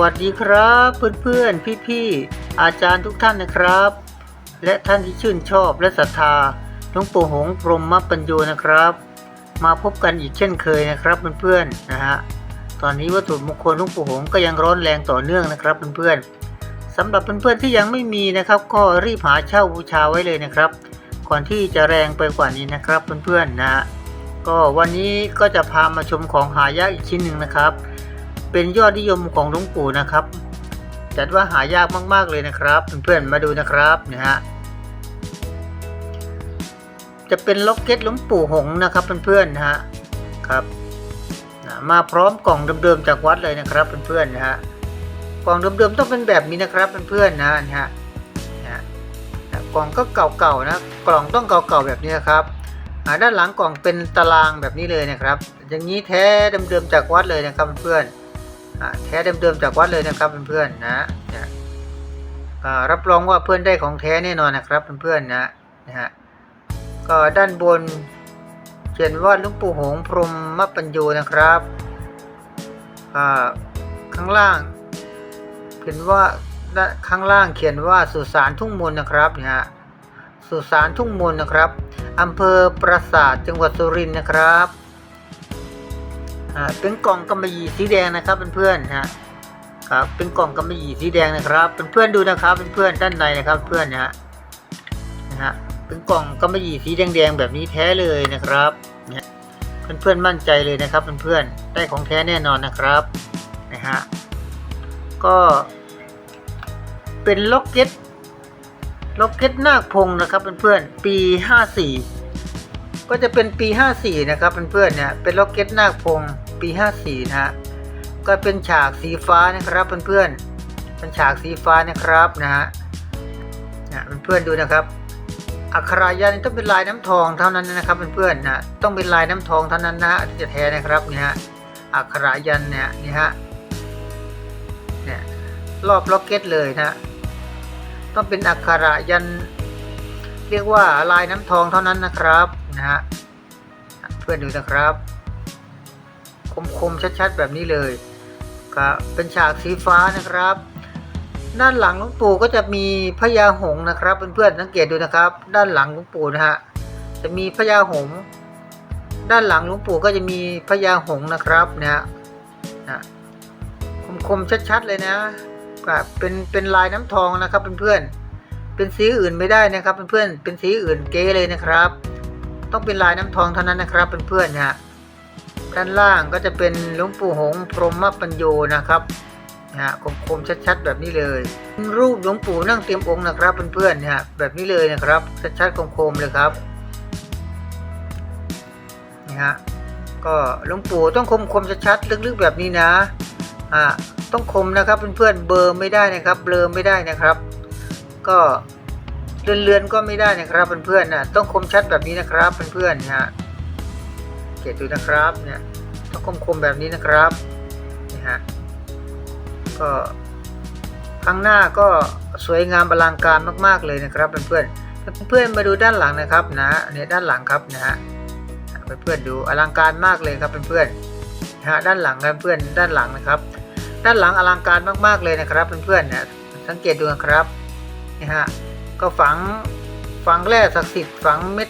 วัสดีครับเพื่อนๆ พี่ๆ อาจารย์ทุกท่านนะครับ และท่านที่ชื่นชอบและศรัทธาหลวงปู่หงส์พรหมปัญโยนะครับ มาพบกันอีกเช่นเคยนะครับเพื่อนๆนะฮะตอนนี้วัตถุมงคลหลวงปู่หงส์ก็ยังร้อนแรงต่อเนื่องนะครับเพื่อนๆสำหรับเพื่อนๆที่ยังไม่มีนะครับ ก็รีบหาเช่าบูชาไว้เลยนะครับ ก่อนที่จะแรงไปกว่านี้นะครับเพื่อนๆนะฮะก็วันนี้ก็จะพามาชมของหายากอีกชิ้นหนึ่งนะครับ เป็นยอดนิยมของหลวงปู่นะครับ จัดว่าหายากมากๆเลยนะครับ เพื่อนๆมาดูนะครับนะฮะจะเป็นล็อกเก็ตหลวงปู่หงนะครับเพื่อนๆนะฮะครับนะมาพร้อมกล่องเดิมๆจากวัดเลยนะครับเพื่อนๆนะฮะกล่องเดิมๆต้องเป็นแบบนี้นะครับเพื่อนๆนะนะฮะนะฮะกล่องก็เก่าๆนะกล่องต้องเก่าๆแบบนี้ครับด้านหลังกล่องเป็นตารางแบบนี้เลยนะครับ อย่างนี้แท้เดิมๆจากวัดเลยนะครับเพื่อนๆ แท้เดิมๆจากวัดเลยนะครับเพื่อนๆนะนะรับรองว่าเพื่อนได้ของแท้แน่นอนนะครับเพื่อนๆนะนะฮะก็ด้านบนเขียนว่าลุงปู่หงพรหมปัญโยนะครับข้างล่างเขียนว่าข้างล่างเขียนว่าสุสานทุ่งมนนะครับนะฮะสุสานทุ่งมนนะครับอำเภอปราสาทจังหวัดสุรินทร์นะครับ เป็นกล่องกำมะหยี่สีแดงนะครับเพื่อนๆนะฮะครับเป็นกล่องกำมะหยี่สีแดงนะครับเพื่อนๆดูนะครับเพื่อนๆด้านในนะครับเพื่อนนะฮะนะฮะเป็นกล่องกำมะหยี่สีแดงๆแบบนี้แท้เลยนะครับเนี่ยเพื่อนๆมั่นใจเลยนะครับเพื่อนๆได้ของแท้แน่นอนนะครับนะฮะก็เป็นล็อกเก็ตล็อกเก็ตนาคพงนะครับเพื่อนๆปี 54 ก็จะเป็นปี 54 นะครับเพื่อนๆเนี่ยเป็นล็อกเก็ตนาคพง ปี 54 นะฮะ ก็เป็นฉากสีฟ้านะครับเพื่อนๆ เป็นฉากสีฟ้านะครับนะฮะนะเพื่อนๆดูนะครับ อักขรายันต้องเป็นลายน้ำทองเท่านั้นนะครับเพื่อนๆนะ ต้องเป็นลายน้ำทองเท่านั้นนะฮะที่จะแท้นะครับเนี่ยฮะ อักขรายันเนี่ยนี่ฮะ เนี่ยรอบล็อกเก็ตเลยนะ ต้องเป็นอักขระยัน เรียกว่าลายน้ำทองเท่านั้นนะครับนะฮะเพื่อนดูนะครับ คมๆชัดๆ แบบนี้เลยครับเป็นฉากสีฟ้านะครับ ด้านหลังหลวงปู่ก็จะมีพญาหงนะครับเพื่อนๆสังเกตดูนะครับ ด้านหลังหลวงปู่นะฮะจะมีพญาหง ด้านหลังหลวงปู่ก็จะมีพญาหงนะครับนะฮะนะคมๆชัดๆเลยนะครับเป็นเป็นลายน้ำทองนะครับเพื่อนๆเป็นสีอื่นไม่ได้นะครับเพื่อนๆเป็นสีอื่นเก๋เลยนะครับ ต้องเป็นลายน้ำทองเท่านั้นนะครับเพื่อนๆนะฮะ ด้านล่างก็จะเป็นหลวงปู่หงพรหมปัญโยนะครับนะฮะคมๆชัดๆ แบบนี้เลย รูปหลวงปู่นั่งเตรียมองค์นะครับเพื่อนๆนะฮะแบบนี้เลยนะครับ ชัดๆคมๆเลยครับนี่ฮะก็หลวงปู่ต้องคมๆชัดๆลึกๆแบบนี้นะอ่าต้องคมนะครับเพื่อนๆเบอร์ไม่ได้นะครับเบลอไม่ได้นะครับ ก็เลือนๆก็ไม่ได้นะครับเพื่อนๆนะต้องคมชัดแบบนี้นะครับเพื่อนๆนะฮะ เกตดูนะครับเนี่ยต้องคมๆแบบนี้นะครับนี่ฮะก็ข้างหน้าก็สวยงามอลังการมากๆเลยนะครับเพื่อนๆเพื่อนๆมาดูด้านหลังนะครับนะเนี่ยด้านหลังครับนะฮะเพื่อนๆดูอลังการมากเลยครับเพื่อนๆนะฮะด้านหลังครับเพื่อนด้านหลังนะครับ ด้านหลังอลังการมากๆเลยนะครับเพื่อนๆเนี่ยสังเกตดูนะครับนี่ฮะก็ฝังฝังแร่ศักดิ์สิทธิ์ฝังเม็ด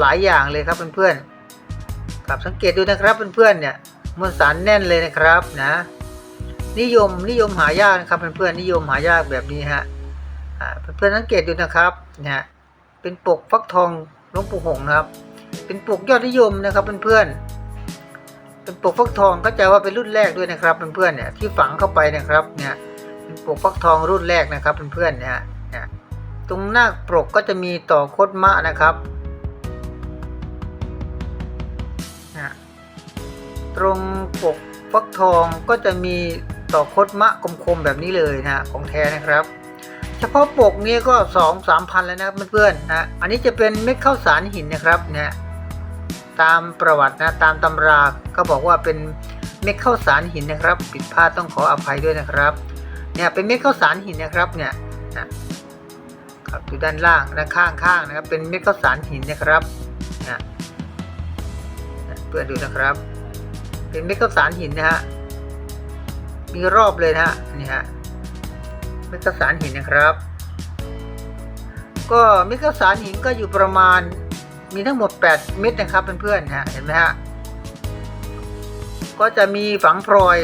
หลายอย่างเลยครับเพื่อนๆ ครับสังเกตดูนะครับเพื่อนๆเนี่ยมวลสารแน่นเลยนะครับนะ นิยมนิยมหายากนะครับเพื่อนๆนิยมหายากแบบนี้ฮะเพื่อนๆสังเกตดูนะครับเนะฮะเป็นปกฟักทองหลวงปู่หงนะครับ เป็นปกยอดนิยมนะครับเพื่อนๆเป็นปกฟักทองก็จะว่าเป็นรุ่นแรกด้วยนะครับเพื่อนๆเนี่ยที่ฝังเข้าไปนะครับเนี่ยเป็นปกฟักทองรุ่นแรกนะครับเพื่อนๆเนี่ยตรงหน้าปกก็จะมีต่อโคตมะนะครับ ตรงปกฟักทองก็จะมีต่อคตมะคมๆแบบนี้เลยนะของแท้นะครับ เฉพาะปกนี้ก็สองสามพันแล้วนะครับเพื่อนๆนะอันนี้จะเป็นเม็ดข้าวสารหินนะครับเนี่ยตามประวัตินะตามตำราเขาบอกว่าเป็นเม็ดข้าวสารหินนะครับผิดพลาดต้องขออภัยด้วยนะครับเนี่ยเป็นเม็ดข้าวสารหินนะครับเนี่ยนะครับอยู่ด้านล่างด้านข้างข้างนะครับเป็นเม็ดข้าวสารหินนะครับนะเพื่อนดูนะครับ เป็นเม็ดข้าวสารหินนะฮะมีรอบเลยนะฮะนี่ฮะเม็ดข้าวสารหินนะครับ ก็เม็ดข้าวสารหินก็อยู่ประมาณมีทั้งหมด 8 เม็ดนะครับเพื่อนๆฮะเห็นไหมฮะก็จะมีฝังพลอย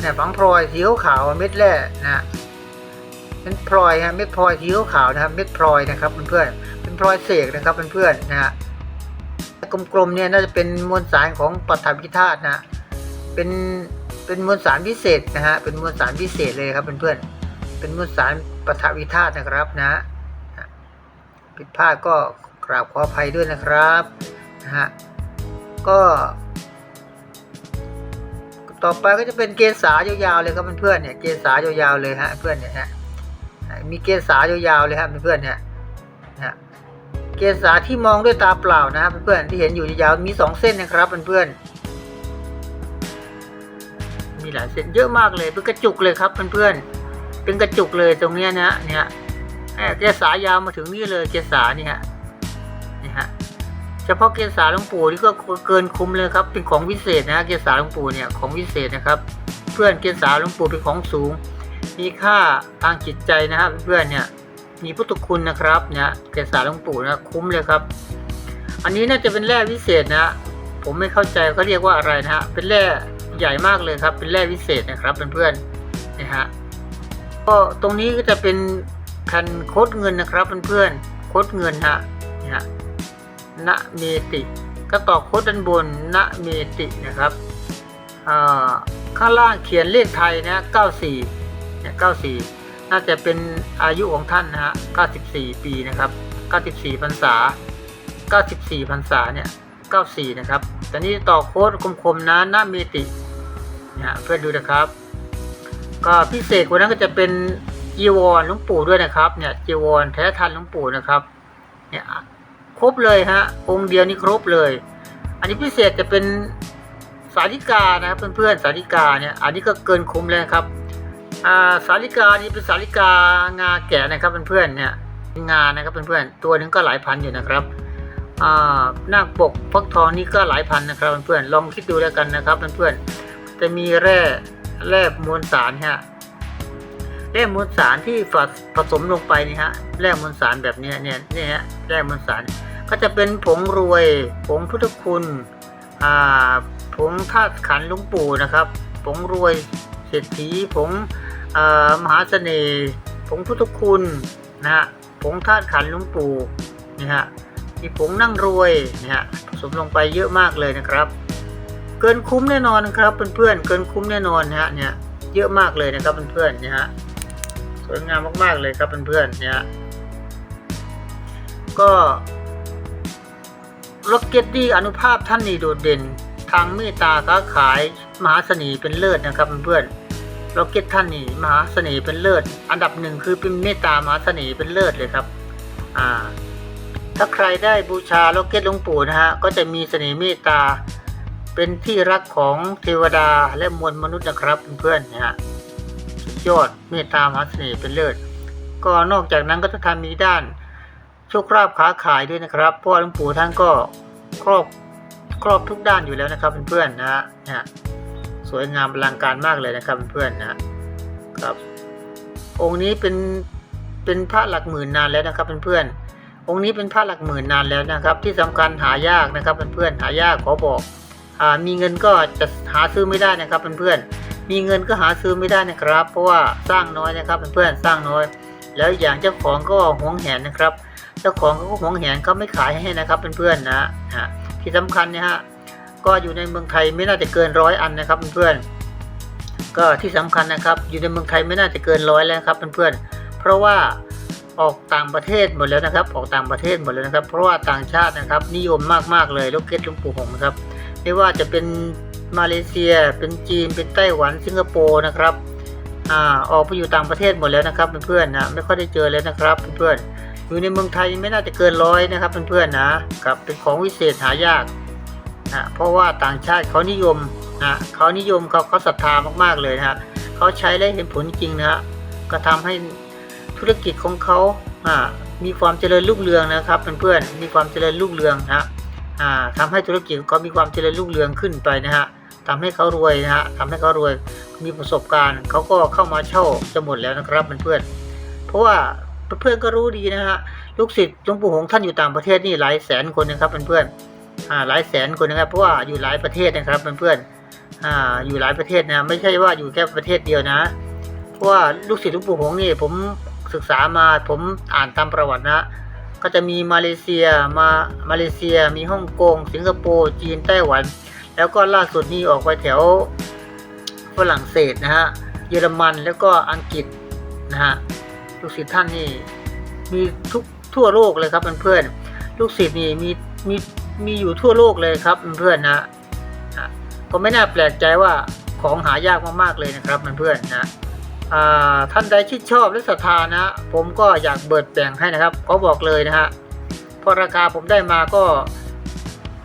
เนี่ยฝังพลอยสีขาวเม็ดแรกนะเป็นพลอยฮะเม็ดพลอยสีขาวนะครับ เม็ดพลอยนะครับเพื่อนๆเป็นพลอยเสกนะครับเพื่อนๆนะฮะ กลมๆเนี่ยน่าจะเป็นมวลสารของปฐพีธาตุนะเป็นเป็นมวลสารพิเศษนะฮะเป็นมวลสารพิเศษเลยครับเพื่อนๆเป็นมวลสารปฐวีธาตุนะครับนะฮะผิดพลาดก็กราบขออภัยด้วยนะครับนะฮะก็ต่อไปก็จะเป็นเกสายาวๆเลยครับเพื่อนๆเนี่ยเกสายาวๆเลยฮะเพื่อนเนี่ยฮะมีเกสายาวๆเลยครับเพื่อนๆเนี่ย กสาที่มองด้วยตาเปล่านะครับเพื่อนๆที่เห็นอยู่ยาวมีสองเส้นนะครับเพื่อนๆมีหลายเส้นเยอะมากเลยเป็นกระจุกเลยครับเพื่อนๆเป็นกระจุกเลยตรงเนี้ยนะเนี่ยแหม่เกษายาวมาถึงนี่เลยเกษานี่ฮะนี่ฮะเฉพาะเกษาหลวงปู่นี่ก็เกินคุ้มเลยครับ เป็นของวิเศษนะเกษาหลวงปู่เนี่ยของวิเศษนะครับ เพื่อนเกษาหลวงปู่เป็นของสูง มีค่าทางจิตใจนะครับเพื่อนเนี่ย มีพุทธคุณนะครับเนี่ยเกษาหลวงปู่นะคุ้มเลยครับ อันนี้น่าจะเป็นแร่วิเศษนะ ผมไม่เข้าใจเขาเรียกว่าอะไรนะฮะเป็นแร่ใหญ่มากเลยครับ เป็นแร่วิเศษนะครับเพื่อนๆนะฮะก็ตรงนี้ก็จะเป็นแผ่นโคดเงินนะครับเพื่อนๆโคดเงินฮะนี่ฮะณเมติก็ต่อโคดด้านบนณเมตินะครับข้างล่างเขียนเลขไทยนะ94เนี่ย94 น่าจะเป็นอายุของท่านนะฮะ 94 ปีนะครับ 94พรรษา 94พรรษาเนี่ย 94 นะครับแต่นี่ต่อโค้ดคมๆนะณเมติเนี่ยฮะเพื่อนดูนะครับ ก็พิเศษกว่านั้นก็จะเป็นจีวรหลวงปู่ด้วยนะครับ เนี่ยจีวรแท้ทันหลวงปู่นะครับ เนี่ยครบเลยฮะ องค์เดียวนี่ครบเลย อันนี้พิเศษจะเป็นสาริกานะครับเพื่อนๆสาริกาเนี่ย อันนี้ก็เกินคุ้มเลยครับ อ่าสาริกานี่เป็นสาริกางาแก่นะครับเพื่อนๆเนี่ยงานนะครับเพื่อนๆตัวนึงก็หลายพันอยู่นะครับอ่าหน้าปกพักทองนี่ก็หลายพันนะครับเพื่อนๆลองคิดดูแล้วกันนะครับเพื่อนๆจะมีแร่แร่มวลสารฮะแร่มวลสารที่ผสผสมลงไปนี่ฮะแร่มวลสารแบบนี้เนี่ยเนี่ยฮะแร่มวลสาร ก็จะเป็นผงรวยผงพุทธคุณอ่าผงธาตุขันลวงปู่นะครับ ผงรวยเศรษฐีผง มหาเสน่ห์ผงพุทธคุณนะฮะผงธาตุขันลวงปู่นี่ฮะมีผงนั่งรวยเนี่ยฮะผสมลงไปเยอะมากเลยนะครับ เกินคุ้มแน่นอนครับเพื่อนๆเกินคุ้มแน่นอนนะฮะเนี่ยเยอะมากเลยนะครับเพื่อนๆเนี่ยฮะสวยงามมากๆเลยครับเพื่อนๆเนี่ยก็ล็อกเก็ตดีอนุภาพท่านนี่โดดเด่น ทางเมตตาค้าขายมหาเสน่ห์เป็นเลิศนะครับเพื่อนๆ ล็อกเก็ตท่านนี่มหาเสน่ห์เป็นเลิศ อันดับหนึ่งคือเป็นเมตตามหาเสน่ห์เป็นเลิศเลยครับ อ่า ถ้าใครได้บูชาล็อกเก็ตหลวงปู่นะฮะ ก็จะมีเสน่ห์เมตตา เป็นที่รักของเทวดาและมวลมนุษย์นะครับเพื่อนๆนะฮะสุดยอดเมตตามหาเสน่ห์เป็นเลิศ ก็นอกจากนั้นก็จะทำมีด้านโชคลาภค้าขายด้วยนะครับเพราะว่าหลวงปู่ท่านก็ครอบครอบทุกด้านอยู่แล้วนะครับเพื่อนๆนะฮะนะฮะ สวยงามอลังการมากเลยนะครับเพื่อนๆนะครับ องค์นี้เป็นเป็นพระหลักหมื่นนานแล้วนะครับเพื่อนๆองค์นี้เป็นพระหลักหมื่นนานแล้วนะครับ ที่สำคัญหายากนะครับเพื่อนๆหายากขอบอกอมีเงินก็จะหาซื้อไม่ได้นะครับเพื่อนๆมีเงินก็หาซื้อไม่ได้นะครับ เพราะว่าสร้างน้อยนะครับเพื่อนๆสร้างน้อย แล้วอย่างเจ้าของก็หวงแหนนะครับ เจ้าของก็หวงแหนเขาไม่ขายให้นะครับเพื่อนๆนะฮะที่สำคัญเนี่ยฮะ ก็อยู่ในเมืองไทยไม่น่าจะเกินร้อยอันนะครับเพื่อนๆก็ที่สำคัญนะครับ อยู่ในเมืองไทยไม่น่าจะเกินร้อยแล้วครับเพื่อนๆเพราะว่าออกต่างประเทศหมดแล้วนะครับ ออกต่างประเทศหมดแล้วนะครับ เพราะว่าต่างชาตินะครับ นิยมมากๆเลยลูกเก็ตลวงปู่หงนะครับ ไม่ว่าจะเป็นมาเลเซีย เป็นจีน เป็นไต้หวัน สิงคโปร์นะครับอ่าออกไปอยู่ต่างประเทศหมดแล้วนะครับเพื่อนๆนะไม่ค่อยได้เจอแล้วนะครับเพื่อนๆอยู่ในเมืองไทยไม่น่าจะเกินร้อยนะครับเพื่อนๆนะครับเป็นของวิเศษหายาก นะเพราะว่าต่างชาติเขานิยมนะเขานิยมเขาเขาศรัทธามากๆเลยนะฮะเขาใช้และเห็นผลจริงนะฮะก็ทำให้ธุรกิจของเขาอ่ามีความเจริญรุ่งเรืองนะครับเพื่อนๆมีความเจริญรุ่งเรืองนะอ่าทำให้ธุรกิจของเขามีความเจริญรุ่งเรืองขึ้นไปนะฮะทำให้เขารวยนะฮะทำให้เขารวยมีประสบการณ์เขาก็เข้ามาเช่าจะหมดแล้วนะครับเพื่อนๆเพราะว่าเพื่อนๆก็รู้ดีนะฮะลูกศิษย์หลวงปู่หงส์ท่านอยู่ต่างประเทศนี่หลายแสนคนนะครับเพื่อนๆ หลายแสนคนนะครับ เพราะว่าอยู่หลายประเทศนะครับเพื่อนๆออยู่หลายประเทศนะไม่ใช่ว่าอยู่แค่ประเทศเดียวนะ เพราะว่าลูกศิษย์ลวงปู่หงนี่ผมศึกษามาผมอ่านตามประวัตินะ ก็จะมีมาเลเซียมามาเลเซีย มีฮ่องกง สิงคโปร์จีนไต้หวัน แล้วก็ล่าสุดนี่ออกไปแถวฝรั่งเศสนะฮะเยอรมันแล้วก็อังกฤษนะฮะลูกศิษย์ท่านนี่มีทุกทั่วโลกเลยครับเพื่อนๆลูกศิษย์นี่มีมี มีอยู่ทั่วโลกเลยครับเพื่อนๆนะอะก็ไม่น่าแปลกใจว่าของหายากมากๆเลยนะครับเพื่อนๆนะท่านใดที่ชอบและศรัทธานะ ผมก็อยากเบิดแบ่งให้นะครับขอบอกเลยนะฮะพราะราคาผมได้มาก็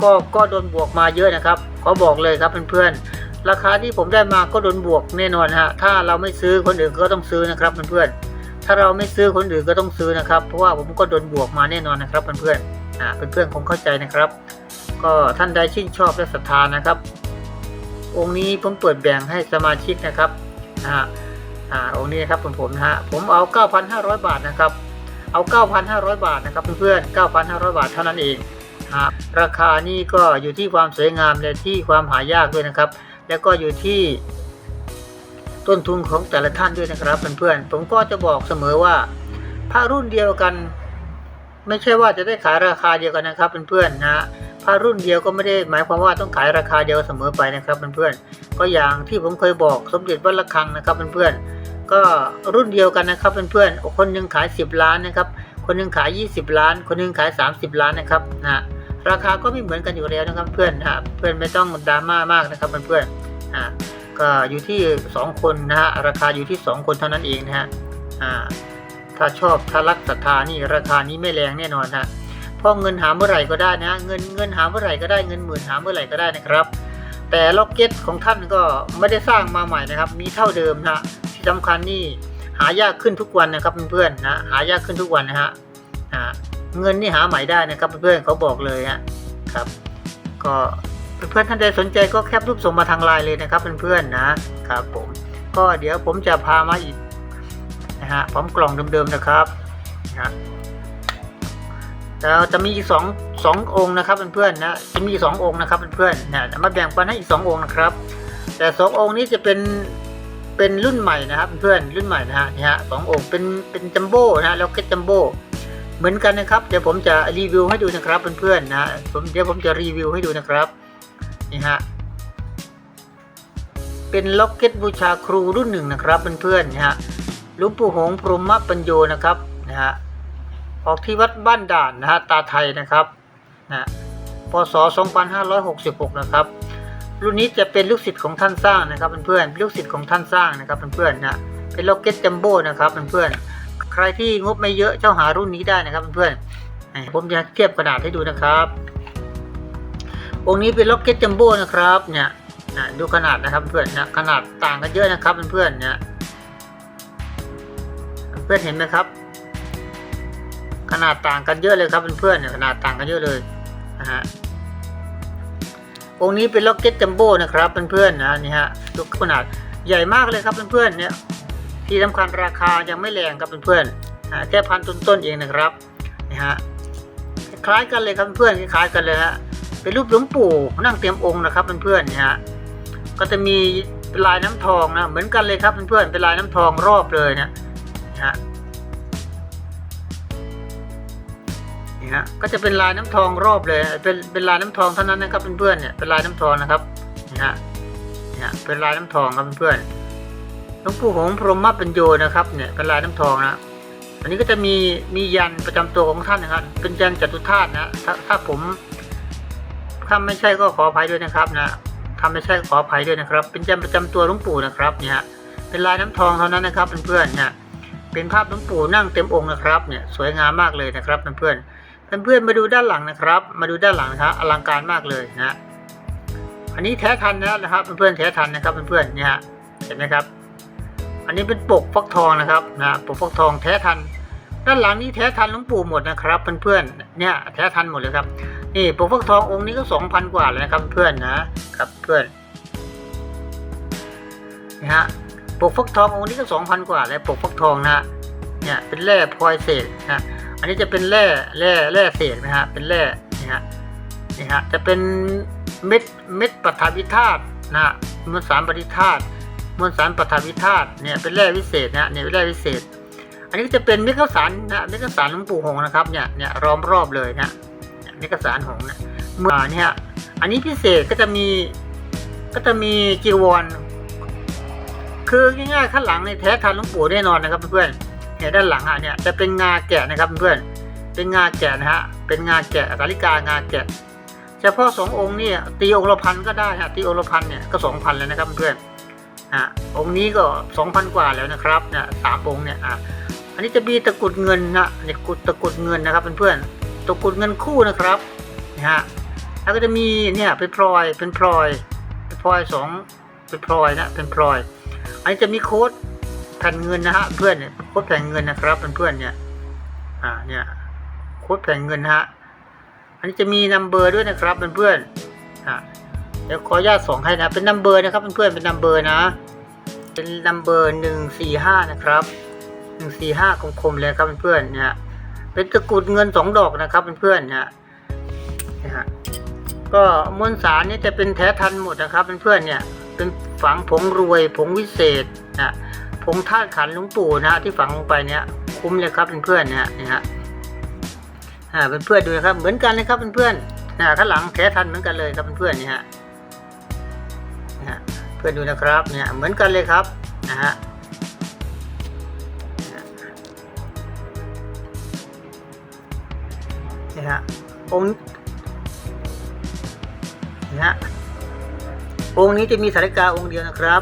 ก็ก็โดนบวกมาเยอะนะครับขอบอกเลยครับเพื่อนๆราคาที่ผมได้มาก็โดนบวกแน่นอนฮะถ้าเราไม่ซื้อคนอื่นก็ต้องซื้อนะครับเพื่อนๆถ้าเราไม่ซื้อคนอื่นก็ต้องซื้อนะครับ เพราะว่าผมก็โดนบวกมาแน่นอนนะครับเพื่อนๆ เพื่อนๆคงเข้าใจนะครับ ก็ท่านใดชื่นชอบและศรัทธานะครับ องค์นี้ผมเปิดแบ่งให้สมาชิกนะครับนะฮะองค์นี้ครับผมผมนะฮะผมเอา 9,500 บาทนะครับ เอา 9,500 บาทนะครับเพื่อนๆ9,500 บาทเท่านั้นเองฮะราคานี่ก็อยู่ที่ความสวยงามและที่ความหายากด้วยนะครับ แล้วก็อยู่ที่ต้นทุนของแต่ละท่านด้วยนะครับเพื่อนๆผมก็จะบอกเสมอว่าพระรุ่นเดียวกัน ไม่ใช่ว่าจะได้ขายราคาเดียวกันนะครับเพื่อนๆนะฮะพระรุ่นเดียวก็ไม่ได้หมายความว่าต้องขายราคาเดียวเสมอไปนะครับเพื่อนๆก็อย่างที่ผมเคยบอกสมเด็จวัดระฆังนะครับเพื่อนๆก็รุ่นเดียวกันนะครับเพื่อนๆคนหนึ่งขาย 10 ล้านนะครับคนหนึ่งขาย 20 ล้าน คนหนึ่งขาย 30 ล้านนะครับนะราคาก็ไม่เหมือนกันอยู่แล้วนะครับเพื่อนนะเพื่อนไม่ต้องดราม่ามากนะครับเพื่อนๆอ่าก็อยู่ที่ 2 คนนะฮะราคาอยู่ที่ 2 คนเท่านั้นเองนะฮะอ่า ถ้าชอบถ้ารักศรัทธานี่ราคานี้ไม่แรงแน่นอนฮะเพราะเงินหาเมื่อไหร่ก็ได้นะ เงินเงินหาเมื่อไหร่ก็ได้เงินหมื่นหาเมื่อไหร่ก็ได้นะครับ แต่ล็อกเก็ตของท่านก็ไม่ได้สร้างมาใหม่นะครับ มีเท่าเดิมนะที่สำคัญนี่หายากขึ้นทุกวันนะครับเพื่อนๆนะหายากขึ้นทุกวันนะฮะเงินนี่หาใหม่ได้นะครับเพื่อนๆเขาบอกเลยฮะครับ ก็เพื่อนๆท่านใดสนใจก็แคปรูปส่งมาทางไลน์เลยนะครับเพื่อนๆนะครับผมก็เดี๋ยวผมจะพามาอีก นะฮะพร้อมกล่องเดิมๆนะครับนะฮะแล้วจะมีอีกสองสององค์นะครับเพื่อนๆนะจะมีสององค์นะครับเพื่อนๆนะมาแบ่งปันให้อีกสององค์นะครับ แต่สององค์นี้จะเป็นเป็นรุ่นใหม่นะครับเพื่อนรุ่นใหม่นะฮะนี่ฮะสององค์เป็นเป็นจัมโบ้นะฮะแล้วก็จัมโบ้เหมือนกันนะครับเดี๋ยวผมจะรีวิวให้ดูนะครับเพื่อนๆนะผมเดี๋ยวผมจะรีวิวให้ดูนะครับนี่ฮะเป็นล็อกเก็ตบูชาครูรุ่นหนึ่งนะครับเพื่อนๆนะฮะ หลวงปู่หงพรหมปัญโยนะครับนะฮะออกที่วัดบ้านด่านนะฮะตาไทยนะครับนะพศ 2566 นะครับ รุ่นนี้จะเป็นลูกศิษย์ของท่านสร้างนะครับเพื่อนๆลูกศิษย์ของท่านสร้างนะครับเพื่อนๆนะเป็นล็อกเก็ตจัมโบ้นะครับเพื่อนๆใครที่งบไม่เยอะเจ้าหารุ่นนี้ได้นะครับเพื่อนๆผมจะเทียบกระดาษให้ดูนะครับองค์นี้เป็นล็อกเก็ตจัมโบ้นะครับเนี่ยนะดูขนาดนะครับเพื่อนนะขนาดต่างกันเยอะนะครับเพื่อนๆเนี่ย เพื่อนเห็นไหมครับ ขนาดต่างกันเยอะเลยครับเพื่อนๆขนาดต่างกันเยอะเลยนะฮะองค์นี้เป็นล็อกเก็ตจัมโบ้นะครับเพื่อนๆนะนี่ฮะดูขนาดใหญ่มากเลยครับเพื่อนๆเนี่ยที่สำคัญราคายังไม่แรงครับเพื่อนๆแค่พันต้นๆเองนะครับนี่ฮะคล้ายกันเลยครับเพื่อนคล้ายกันเลยฮะเป็นรูปหลวงปู่นั่งเตรียมองค์นะครับเพื่อนๆนี่ฮะก็จะมีเป็นลายน้ำทองนะเหมือนกันเลยครับเพื่อนๆเป็นลายน้ำทองรอบเลยนะนะ ฮะนี่ฮะก็จะเป็นลายน้ำทองรอบเลยเป็นเป็นลายน้ำทองเท่านั้นนะครับเพื่อนๆเนี่ยเป็นลายน้ำทองนะครับนี่ฮะนี่ฮะเป็นลายน้ำทองครับเพื่อนๆหลวงปู่หงพรหมปัญโยนะครับเนี่ยเป็นลายน้ำทองนะอันนี้ก็จะมีมียันประจำตัวของท่านนะครับ เป็นยันจตุธาตุนะถ้าถ้าผมถ้าไม่ใช่ก็ขออภัยด้วยนะครับนะถ้าไม่ใช่ขออภัยด้วยนะครับ เป็นยันประจำตัวหลวงปู่นะครับเนี่ยเป็นลายน้ำทองเท่านั้นนะครับเพื่อนๆเนี่ย เป็นภาพหลวงปู่นั่งเต็มองค์นะครับเนี่ยสวยงามมากเลยนะครับเพื่อนๆเพื่อนๆมาดูด้านหลังนะครับ มาดูด้านหลังนะครับอลังการมากเลยนะอันนี้แท้ทันแล้วนะครับเพื่อนๆแท้ทันนะครับเพื่อนๆเนี่ยเห็นไหมครับ อันนี้เป็นปกฟักทองนะครับนะปกฟักทองแท้ทัน ด้านหลังนี้แท้ทันหลวงปู่หมดนะครับเพื่อนๆเนี่ยแท้ทันหมดเลยครับนี่ปกฟักทององค์นี้ก็สองพันกว่าเลยนะครับเพื่อนนะครับเพื่อนนะฮะ ปกฟักทององค์นี้ก็สองพันกว่าแล้วปกฟักทองนะเนี่ยเป็นแร่พลอยเศษนะอันนี้จะเป็นแร่แร่แร่เศษนะฮะเป็นแร่นี่ฮะนี่ฮะจะเป็นเม็ดเม็ดปฐวิธาตุนะฮะมวลสารปฏิธาตุมวลสารปฐวิธาตุเนี่ยเป็นแร่วิเศษนะเนี่ยเป็นแร่วิเศษ อันนี้จะเป็นเม็ดข้าวสารนะเม็ดข้าวสารหลวงปู่หงนะครับเนี่ยเนี่ยล้อมรอบเลยนะเม็ดข้าวสารหงนะเมื่อเนี่ยอันนี้พิเศษก็จะมีก็จะมีจีวร คือง่ายๆข้างหลังในแท้ทันหลวงปู่แน่นอนนะครับเพื่อนๆเนี่ยด้านหลังอะเนี่ยจะเป็นงาแกะนะครับเพื่อนๆเป็นงาแกะนะฮะเป็นงาแกะสาริกางาแกะเฉพาะสององค์นี่ตีองค์ละพันก็ได้ฮะตีองค์ละพันเนี่ยก็สองพันแล้วนะครับเพื่อนอะองค์นี้ก็สองพันกว่าแล้วนะครับเนี่ยสามองค์เนี่ยอะอันนี้จะมีตะกุดเงินนะเนี่ยกุดตะกุดเงินนะครับเพื่อนๆตะกุดเงินคู่นะครับนะฮะแล้วก็จะมีเนี่ยเป็นพลอยเป็นพลอยเป็นพลอยสองเป็นพลอยนะเป็นพลอย อันนี้จะมีโค้ดแผ่นเงินนะฮะเพื่อนโค้ดแผ่นเงินนะครับเพื่อนๆเนี่ยอ่าเนี่ยโค้ดแผ่นเงินฮะอันนี้จะมีนัมเบอร์ด้วยนะครับเพื่อนๆอ่าเดี๋ยวขออนุญาตส่งให้นะเป็นนัมเบอร์นะครับเพื่อนๆเป็นนัมเบอร์นะเป็นนัมเบอร์หนึ่งสี่ห้านะครับหนึ่งสี่ห้าคมๆเลยครับเพื่อนๆเนี่ยเป็นตะกรุดเงินสองดอกนะครับเพื่อนๆเนี่ยนะฮะก็มวลสารนี่จะเป็นแท้ทันหมดนะครับเพื่อนๆเนี่ย เป็นฝังผงรวยผงวิเศษนะผงธาตุขันหลวงปู่นะที่ฝังลงไปเนี่ยคุ้มเลยครับเพื่อนๆเนี่ยนะฮะอ่าเพื่อนๆดูนะครับ เหมือนกันเลยครับเพื่อนๆนะข้างหลังแท้ทันเหมือนกันเลยครับเพื่อนๆเนี่ยฮะนะฮะเพื่อนดูนะครับเนี่ยเหมือนกันเลยครับนะฮะนี่ฮะองค์นี่ฮะ องค์นี้จะมีสาริกาองค์เดียวนะครับ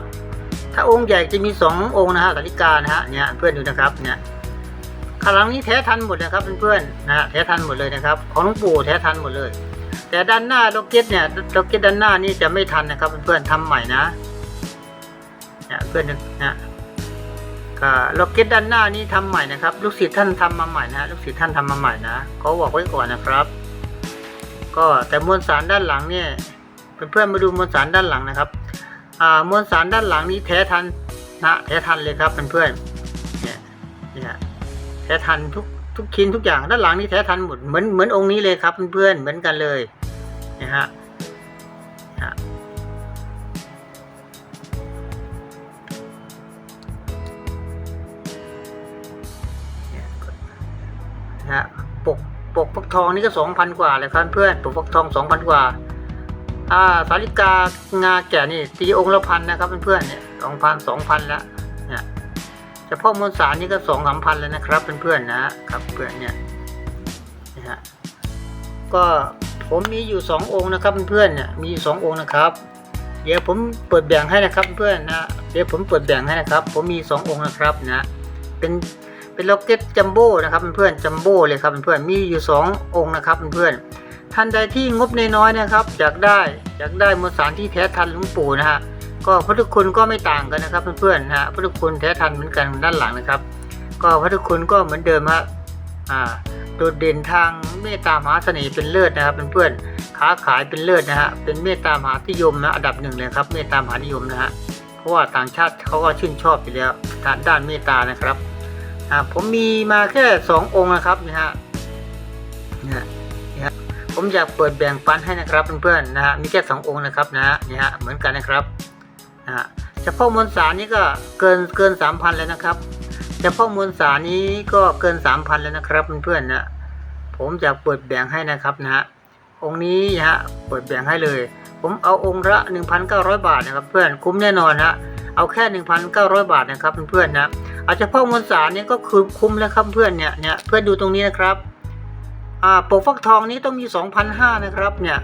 ถ้าองค์ใหญ่จะมีสององค์นะฮะสาริกานะฮะเนี่ยเพื่อนดูนะครับเนี่ยขลังนี้แท้ทันหมดนะครับเพื่อนๆนะฮะแท้ทันหมดเลยนะครับของหลวงปู่แท้ทันหมดเลย แต่ด้านหน้าล็อกเก็ตเนี่ยล็อกเก็ตด้านหน้านี่จะไม่ทันนะครับเพื่อนๆทำใหม่นะเนี่ยเพื่อนนะก็ล็อกเก็ตด้านหน้านี่ทำใหม่นะครับ ลูกศิษย์ท่านทำมาใหม่นะลูกศิษย์ท่านทำมาใหม่นะเขาบอกไว้ก่อนนะครับ ก็แต่มวลสารด้านหลังเนี่ย เพื่อนๆมาดูมวลสารด้านหลังนะครับอ่ามวลสารด้านหลังนี้แท้ทันนะแท้ทันเลยครับเพื่อนๆเนี่ยเนี่ยแท้ทันทุกทุกชิ้นทุกอย่างด้านหลังนี้แท้ทันหมดเหมือนเหมือนองค์นี้เลยครับเพื่อนๆเหมือนกันเลยนะฮะนะฮะปกปกฟักทองนี่ก็สองพันกว่าเลยครับเพื่อนปกฟักทองสองพันกว่า อ่าสาริกางาแก่นี่ตีองค์ละพันนะครับเพื่อนๆเนี่ยสองพันสองพันแล้วเนี่ยเฉพาะมวลสารนี่ก็สองสามพันแล้วนะครับเพื่อนๆนะครับเพื่อนเนี่ยนะฮะก็ผมมีอยู่สององค์นะครับเพื่อนเนี่ยมีอยู่สององค์นะครับ เดี๋ยวผมเปิดแบ่งให้นะครับเพื่อนนะเดี๋ยวผมเปิดแบ่งให้นะครับ ผมมีสององค์นะครับนะเป็นเป็นล็อกเก็ตจัมโบ้นะครับเพื่อนจัมโบ้เลยครับเพื่อนมีอยู่สององค์นะครับเพื่อน ท่านใดที่งบน้อยนะครับอยากได้อยากได้มวลสารที่แท้ทันหลวงปู่นะฮะก็พุทธคุณก็ไม่ต่างกันนะครับเพื่อนๆนะฮะพุทธคุณแท้ทันเหมือนกันด้านหลังนะครับ ก็พุทธคุณก็เหมือนเดิมฮะอ่าโดดเด่นทางเมตตามหาเสน่ห์เป็นเลิศนะครับเพื่อนๆค้าขายเป็นเลิศนะฮะเป็นเมตตามหานิยมนะอันดับหนึ่งเลยครับเมตตามหานิยมนะฮะเพราะว่าต่างชาติเขาก็ชื่นชอบอยู่แล้วทางด้านเมตตานะครับอ่าผมมีมาแค่สององค์นะครับนะฮะนะฮะ ผมอยากเปิดแบ่งปันให้นะครับเพื่อนๆนะฮะมีแค่สององค์นะครับนะฮะนี่ฮะเหมือนกันนะครับนะฮะเฉพาะมวลสารนี้ก็เกินเกินสามพันแล้วนะครับเฉพาะมวลสารนี้ก็เกินสามพันแล้วนะครับเพื่อนๆนะผมจะเปิดแบ่งให้นะครับนะฮะองค์นี้นะฮะเปิดแบ่งให้เลย ผมเอาองค์ละ 1,900 บาทนะครับเพื่อนคุ้มแน่นอนฮะเอาแค่ 1,900 บาทนะครับเพื่อนๆนะเอาเฉพาะมวลสารนี้ก็คือคุ้มแล้วครับเพื่อนเนี่ยเนี่ยเพื่อนดูตรงนี้นะครับ อ่าปกฟักทองนี้ต้องมี 2,500นะครับเนี่ย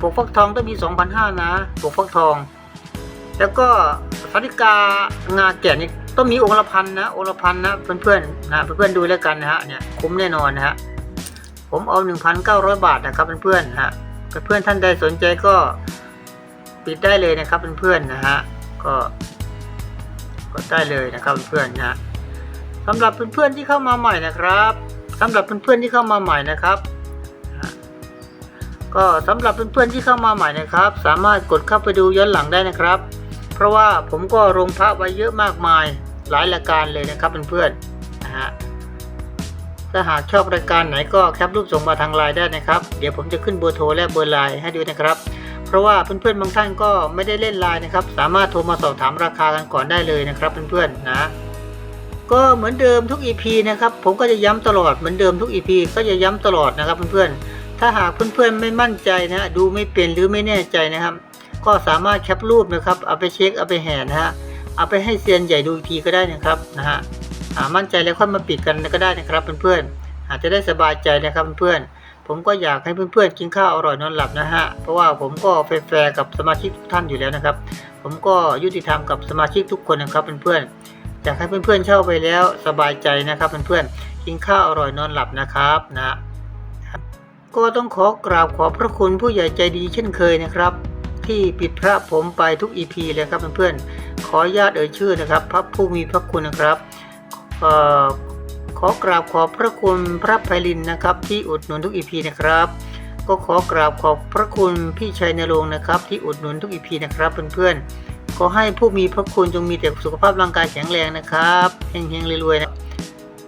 ปกฟักทองต้องมี 2,500นะปกฟักทอง แล้วก็สาริกางาแก่นี่ต้องมีองค์ละพันนะองค์ละพันนะเพื่อนๆนะเพื่อนๆดูแล้วกันนะฮะเนี่ยคุ้มแน่นอนนะฮะผมเอา 1,900 บาทนะครับเพื่อนๆนะฮะเพื่อนๆท่านใดสนใจก็ปิดได้เลยนะครับเพื่อนๆนะฮะก็กดได้เลยนะครับเพื่อนๆนะฮะสำหรับเพื่อนๆที่เข้ามาใหม่นะครับ สำหรับเพื่อนๆที่เข้ามาใหม่นะครับ ก็สำหรับเพื่อนๆที่เข้ามาใหม่นะครับ สามารถกดเข้าไปดูย้อนหลังได้นะครับ เพราะว่าผมก็ลงพระไว้เยอะมากมายหลายรายการเลยนะครับเพื่อนๆนะฮะถ้าหากชอบรายการไหนก็แคปรูปส่งมาทางไลน์ได้นะครับ เดี๋ยวผมจะขึ้นเบอร์โทรและเบอร์ไลน์ให้ดูนะครับ เพราะว่าเพื่อนๆบางท่านก็ไม่ได้เล่นไลน์นะครับ สามารถโทรมาสอบถามราคากันก่อนได้เลยนะครับเพื่อนๆนะ ก็เหมือนเดิมทุก EP นะครับผมก็จะย้ำตลอดเหมือนเดิมทุก EP ก็จะย้ำตลอดนะครับเพื่อนๆถ้าหากเพื่อนๆไม่มั่นใจนะดูไม่เป็นหรือไม่แน่ใจนะครับ ก็สามารถแคปรูปนะครับเอาไปเช็คเอาไปแห่นะฮะเอาไปให้เซียนใหญ่ดูอีกทีก็ได้นะครับนะฮะอ่ามั่นใจแล้วค่อยมาปิดกันก็ได้นะครับเพื่อนๆอาจจะได้สบายใจนะครับเพื่อนๆผมก็อยากให้เพื่อนๆกินข้าวอร่อยนอนหลับนะฮะเพราะว่าผมก็แฟร์กับสมาชิกทุกท่านอยู่แล้วนะครับ ผมก็ยุติธรรมกับสมาชิกทุกคนนะครับเพื่อนๆ อยากให้เพื่อนๆเช่าไปแล้วสบายใจนะครับเพื่อนๆกินข้าวอร่อยนอนหลับนะครับนะก็ต้องขอกราบขอบพระคุณผู้ใหญ่ใจดีเช่นเคยนะครับ ที่ปิดพระผมไปทุก EP เลยครับเพื่อนๆขอญาตเอ่ยชื่อนะครับ พระผู้มีพระคุณนะครับขอกราบขอบพระคุณพระไพลินนะครับ ที่อุดหนุนทุก EP นะครับ ก็ขอกราบขอบพระคุณพี่ชัยนรงค์นะครับ ที่อุดหนุนทุก EP นะครับเพื่อนๆ ขอให้ผู้มีพระคุณจงมีแต่สุขภาพร่างกายแข็งแรงนะครับเฮงๆรวยๆนะ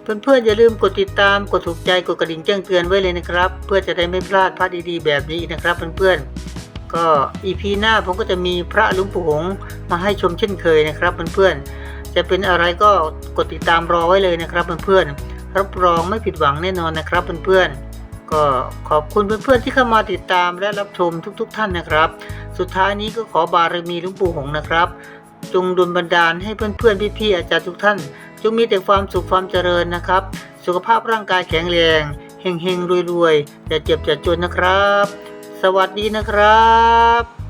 เพื่อนๆอย่าลืมกดติดตามกดถูกใจกดกระดิ่งแจ้งเตือนไว้เลยนะครับ เพื่อจะได้ไม่พลาดพระดีๆ แบบนี้นะครับเพื่อนๆก็อีพีหน้าผมก็จะมีพระลุงปู่หงมาให้ชมเช่นเคยนะครับเพื่อนๆจะเป็นอะไรก็กดติดตามรอไว้เลยนะครับเพื่อนๆรับรองไม่ผิดหวังแน่นอนนะครับเพื่อนๆก็ขอบคุณเพื่อนๆที่เข้ามาติดตามและรับชมทุก ๆ ท่านนะครับ สุดท้ายนี้ก็ขอบารมีหลุงปู่หงนะครับ จงดลบันดาลให้เพื่อนๆพี่ๆอาจารย์ทุกท่าน จงมีแต่ความสุขความเจริญนะครับ สุขภาพร่างกายแข็งแรงเฮงๆรวยๆอย่าเจ็บอย่าจนนะครับ สวัสดีนะครับ